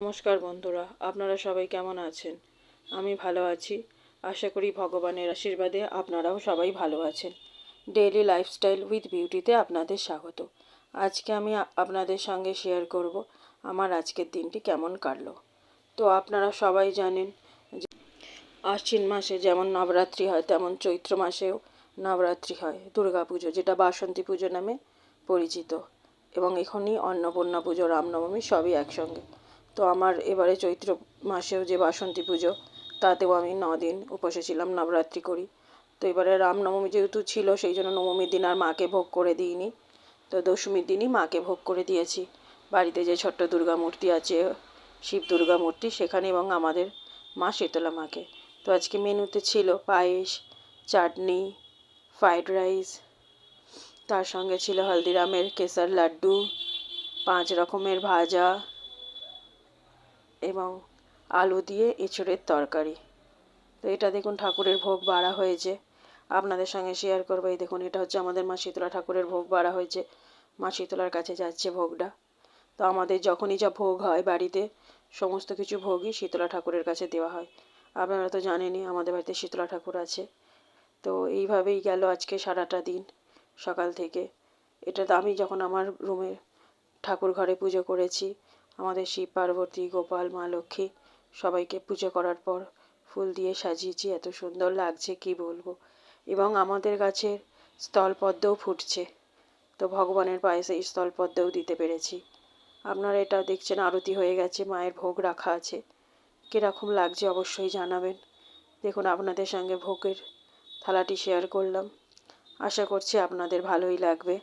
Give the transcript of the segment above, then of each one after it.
নমস্কার বন্ধুরা, আপনারা সবাই কেমন আছেন? আমি ভালো আছি। আশা করি ভগবানের আশীর্বাদে আপনারাও সবাই ভালো আছেন। ডেইলি লাইফস্টাইল উইথ বিউটিতে আপনাদের স্বাগত। আজকে আমি আপনাদের সঙ্গে শেয়ার করব আমার আজকের দিনটি কেমন কাটলো। তো আপনারা সবাই জানেন আশ্বিন মাসে যেমন নবরাত্রি হয়, তেমন চৈত্র মাসেও নবরাত্রি হয়। দুর্গা পুজো যেটা বাসন্তী পুজো নামে পরিচিত। এবং এখনই অন্নপূর্ণা পুজো, রামনবমী সবই একসঙ্গে। তো আমার এবারে চৈত্র মাসেও যে বাসন্তী পুজো, তাতেও আমি ন দিন উপসে ছিলাম, নবরাত্রি করি। তো এবারে রামনবমী যেহেতু ছিল, সেই জন্য নবমীর দিন আর মাকে ভোগ করে দিইনি। তো দশমীর দিনই মাকে ভোগ করে দিয়েছি। বাড়িতে যে ছোট্ট দুর্গা মূর্তি আছে, শিব দুর্গা মূর্তি, সেখানে এবং আমাদের মা শীতলা মাকে। তো আজকে মেনুতে ছিল পায়েস, চাটনি, ফ্রাইড রাইস, তার সঙ্গে ছিল হলদিরামের কেসার লাড্ডু, পাঁচ রকমের ভাজা এবং আলু দিয়ে এঁচড়ের তরকারি। তো এটা দেখুন ঠাকুরের ভোগ বাড়া হয়েছে। আপনাদের সঙ্গে শেয়ার করব। এই দেখুন, এটা হচ্ছে আমাদের মা শীতলা ঠাকুরের ভোগ বাড়া হয়েছে। মা শীতলার কাছে যাচ্ছে ভোগটা। তো আমাদের যখনই যা ভোগ হয় বাড়িতে, সমস্ত কিছু ভোগই শীতলা ঠাকুরের কাছে দেওয়া হয়। আপনারা তো জানেনই, আমাদের বাড়িতে শীতলা ঠাকুর আছে। তো এইভাবেই গেল আজকে সারাটা দিন সকাল থেকে। এটা তো আমি যখন আমার রুমে ঠাকুর ঘরে পুজো করেছি আমাদের শিব পার্বতী, গোপাল, মা, লক্ষ্মী সবাইকে পুজো করার পর ফুল দিয়ে সাজিয়েছি, এত সুন্দর লাগছে, কি বলব? এবং আমাদের গাছের স্থলপদ্মও ফুটছে। তো ভগবানের পায়ে সেই স্থলপদ্মও দিতে পেরেছি। আপনারা এটা দেখছেন, আরতি হয়ে গেছে, মায়ের ভোগ রাখা আছে। কীরকম লাগছে অবশ্যই জানাবেন। দেখুন, আপনাদের সঙ্গে ভোগের থালাটি শেয়ার করলাম। আশা করছি আপনাদের ভালোই লাগবে।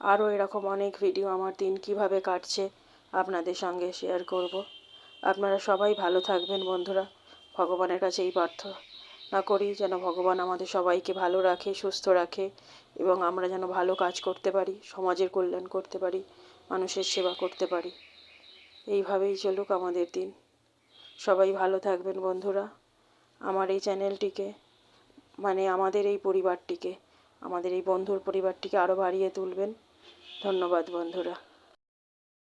আরও এরকম অনেক ভিডিও আমার দিন কীভাবে কাটছে আপনাদের সঙ্গে শেয়ার করব। আপনারা সবাই ভালো থাকবেন বন্ধুরা। ভগবানের কাছে এই প্রার্থনা করি যেন ভগবান আমাদের সবাইকে ভালো রাখে, সুস্থ রাখে এবং আমরা যেন ভালো কাজ করতে পারি, সমাজের কল্যাণ করতে পারি, মানুষের সেবা করতে পারি। এইভাবেই চলুক আমাদের দিন। সবাই ভালো থাকবেন বন্ধুরা। আমার এই চ্যানেলটিকে মানে আমাদের এই পরিবারটিকে, আমাদের এই বন্ধুর পরিবারটিকে আরও বাড়িয়ে তুলবেন। ধন্যবাদ বন্ধুরা।